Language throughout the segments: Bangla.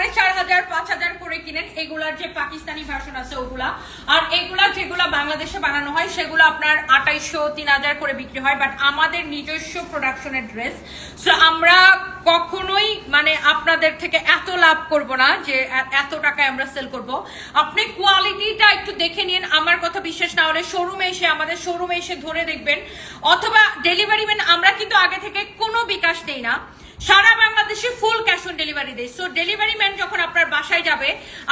সাড়ে চার হাজার, পাঁচ হাজার করে কিনেন। এগুলার যে পাকিস্তানি ভার্সন আছে ওগুলা। আর এগুলা যেগুলা বাংলাদেশে বানানো হয়, সেগুলো আপনার আঠাইশো, তিন হাজার করে বিক্রি হয়। বাট আমাদের নিজস্ব প্রোডাকশনের ড্রেস সো আমরা কখনোই মানে আপনাদের থেকে এত লাভ করব না যে এত টাকায় আমরা সেল করব। আপনি কোয়ালিটিটা একটু দেখে নিন। আমার কথা বিশ্বাস না হলে শোরুমে এসে, আমাদের শোরুমে এসে ধরে দেখবেন। অথবা ডেলিভারি ম্যান আমরা কিন্তু আগে থেকে কোনো বিকাশ দেই না। সারা বাংলাদেশে ফুল ক্যাশ অন ডেলিভারি দেয়। সো ডেলিভারি ম্যান যখন আপনার বাসায় যাবে,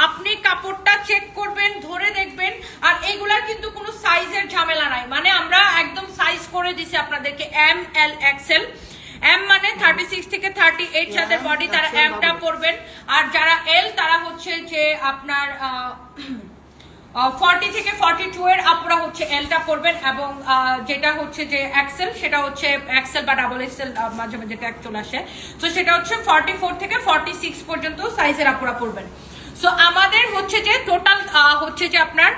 আপনি কাপড়টা চেক করবেন, ধরে দেখবেন, আর এগুলার কিন্তু কোনো সাইজের ঝামেলা নাই। মানে আমরা একদম সাইজ করে দিছি আপনাদেরকে এম এল এক্সেল এম মানে থার্টি সিক্স থেকে থার্টি এইট যাদের বডি তারা এমটা পরবেন। আর যারা এল তারা হচ্ছে যে আপনার ফর্টি থেকে ফর্টি টু এর আপুরা হচ্ছে এলটা পরবেন এবং যেটা হচ্ছে যে এক্সেল সেটা হচ্ছে এক্সেল বা ডাবল এক্সেল মাঝে মাঝে ট্যাগ চলে আসে। তো সেটা হচ্ছে ফর্টি ফোর থেকে ফর্টি সিক্স পর্যন্ত সাইজের আপুরা পরবেন সো আমাদের হচ্ছে যে টোটাল হচ্ছে যে আপনার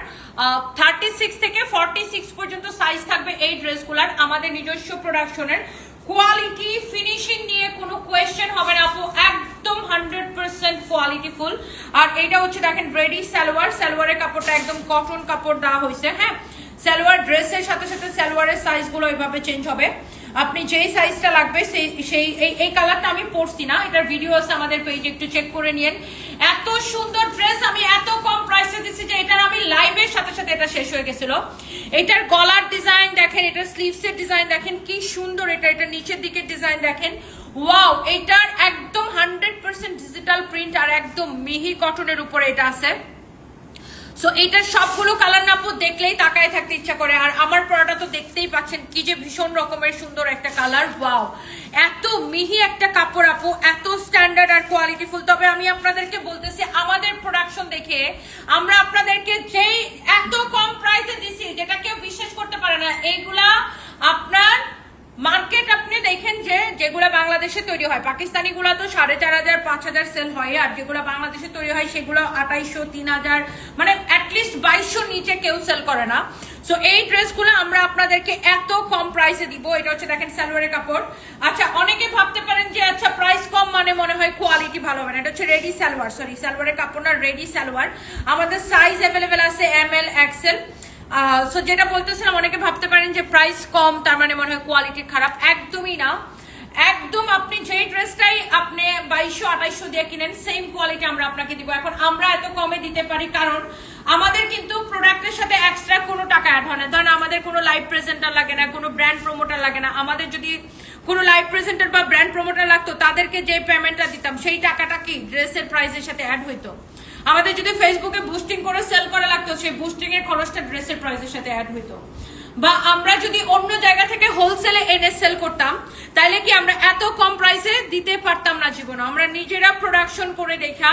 থার্টি সিক্স থেকে ফর্টি সিক্স পর্যন্ত সাইজ থাকবে এই ড্রেসগুলার আমাদের নিজস্ব প্রোডাকশনের কোয়ালিটি ফিনিশিং নিয়ে কোনো কোয়েশ্চেন হবে না আপু একদম হান্ড্রেড পার্সেন্ট কোয়ালিটি ফুল। আর এটা হচ্ছে দেখেন রেডি সালোয়ার। সালোয়ারের কাপড়টা একদম কটন কাপড় দেওয়া হয়েছে হ্যাঁ? সালোয়ার ড্রেসের সাথে সাথে সালোয়ারের সাইজগুলো এভাবে চেঞ্জ হবে। আপনি যেই সাইজটা লাগবে, সেই সেই, এই কালারটা আমি পরছি না। এটার ভিডিও আছে আমাদের পেজে একটু চেক করে নিন এত সুন্দর ড্রেস আমি এত কম প্রাইসে দিচ্ছি যে এটার আমি লাইভের সাথে সাথে এটা শেষ হয়ে গেছিল। এটার গলার ডিজাইন দেখেন, এটার স্লিভসের ডিজাইন দেখেন, কি সুন্দর এটা। এটা নিচের দিকের ডিজাইন দেখেন। ওয়াও এটার ডিজিটাল প্রিন্ট আর একদম মিহি কটনের উপরে এটা আছে। সো এইটার সবগুলো কালার নাপু দেখলেই তাকায় থাকতে ইচ্ছা করে। আর আমার পড়াটা তো দেখতেই পাচ্ছেন, কি যে ভীষণ রকমের সুন্দর একটা কালার ওয়াও এত মিহি একটা কাপড় আপু, এত স্ট্যান্ডার্ড আর কোয়ালিটি ফুল তবে আমি আপনাদেরকে বলতেছি, আমাদের প্রোডাকশন দেখে আমরা আপনাদেরকে যেই এত কম প্রাইসে দিছি, যেটা কেউ বিশ্বাস করতে পারে না এইগুলা মার্কেট আপনি দেখেন যে যেগুলো বাংলাদেশে তৈরি হয় পাকিস্তানি গুলা তো সাড়ে চার হাজার, পাঁচ হাজার সেল হয়, আর যেগুলো বাংলাদেশে তৈরি হয় সেগুলো আঠাইশো, তিন হাজার মানে অ্যাটলিস্ট বাইশশো নিচে কেউ সেল করে না। সো এই ড্রেসগুলো আমরা আপনাদেরকে এত কম প্রাইসে দিব, এটা হচ্ছে দেখেন সালোয়ারের কাপড়। আচ্ছা অনেকে ভাবতে পারেন যে আচ্ছা প্রাইস কম মানে মনে হয় কোয়ালিটি ভালো হবে না, এটা হচ্ছে রেডি সালোয়ার সরি সালোয়ারের কাপড় না রেডি সালোয়ার। আমাদের সাইজ অ্যাভেলেবেল আছে এম এল এক্সেল সো যেটা বলতেছিলাম, অনেকে ভাবতে পারেন যে প্রাইস কম, তার মানে মনে হয় কোয়ালিটি খারাপ। একদমই না। একদম আপনি যেই ড্রেসটাই আপনি বাইশশো, আঠাইশশো দিয়ে কিনেন সেম কোয়ালিটি আমরা আপনাকে দিব। এখন আমরা এত কমে দিতে পারি কারণ আমাদের কিন্তু প্রোডাক্টের সাথে এক্সট্রা কোনো টাকা অ্যাড হয় না। ধরেন আমাদের কোনো লাইভ প্রেজেন্টার লাগে না, কোনো ব্র্যান্ড প্রমোটার লাগে না। আমাদের যদি কোনো লাইভ প্রেজেন্টার বা ব্র্যান্ড প্রমোটার লাগতো, তাদেরকে যে পেমেন্টটা দিতাম, সেই টাকাটা কি? ড্রেসের প্রাইসের সাথে অ্যাড হইতো। আমাদের যদি ফেসবুকে বুস্টিং করে সেল করা লাগতো, সেই বুস্টিং এর খরচটা ড্রেসের প্রাইসের সাথে অ্যাড হইতো। বা আমরা যদি অন্য জায়গা থেকে হোলসেলে এনে সেল করতাম তাহলে কি আমরা এত কম প্রাইসে দিতে পারতাম না জীবনে? আমরা নিজেরা প্রোডাকশন করে দেখা,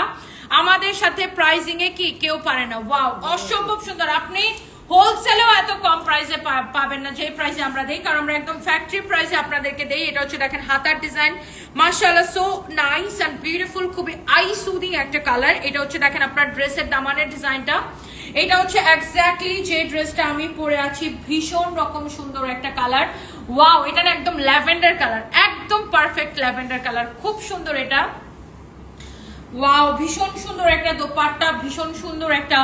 আমাদের সাথে প্রাইজিং এ কি কেউ পারে না। ওয়াও অসম্ভব সুন্দর। আপনি হোলসেলেও এত কম প্রাইসে পাবেন না, যে প্রাইসে আমরা দেই, কারণ আমরা একদম ফ্যাক্টরি প্রাইসে আপনাদেরকে দেই। এটা হচ্ছে দেখেন হাতার ডিজাইন মার্শাল্লাহ সো নাইস অ্যান্ড বিউটিফুল খুবই আই সুদিং একটা কালার এটা হচ্ছে দেখেন আপনার ড্রেসের দামানের ডিজাইনটা এটা হচ্ছে এক্স্যাক্টলি যে ড্রেসটা আমি পরে আছি, ভীষণ রকম সুন্দর একটা কালার ওয়াও এটা না একদম ল্যাভেন্ডার কালার একদম পারফেক্ট ল্যাভেন্ডার কালার খুব সুন্দর এটা। ওয়াও ভীষণ সুন্দর একটা দোপাট্টা, ভীষণ সুন্দর একটা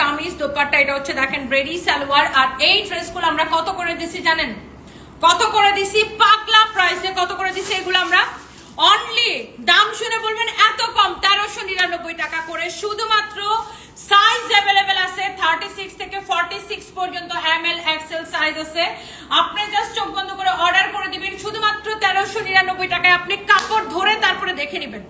কামিজ দোপাট্টা। এটা হচ্ছে দেখেন রেডি সালোয়ার। আর এই ড্রেসগুলো আমরা কত করে দিছি জানেন? কত করে দিছি? পাগলা প্রাইসে কত করে দিছি এগুলো আমরা? অনলি দাম শুনে বলবেন এত কম, তেরোশো নিরানব্বই টাকা করে। শুধুমাত্র সাইজ অ্যাভেলেবেল আছে থার্টি সিক্স থেকে ফর্টি সিক্স পর্যন্ত এম এল এক্সেল সাইজ আছে। আপনি জাস্ট চোখ বন্ধ করে অর্ডার করে দিবেন। শুধুমাত্র তেরোশো নিরানব্বই টাকায় আপনি কাপড় ধরে তারপরে দেখে নেবেন।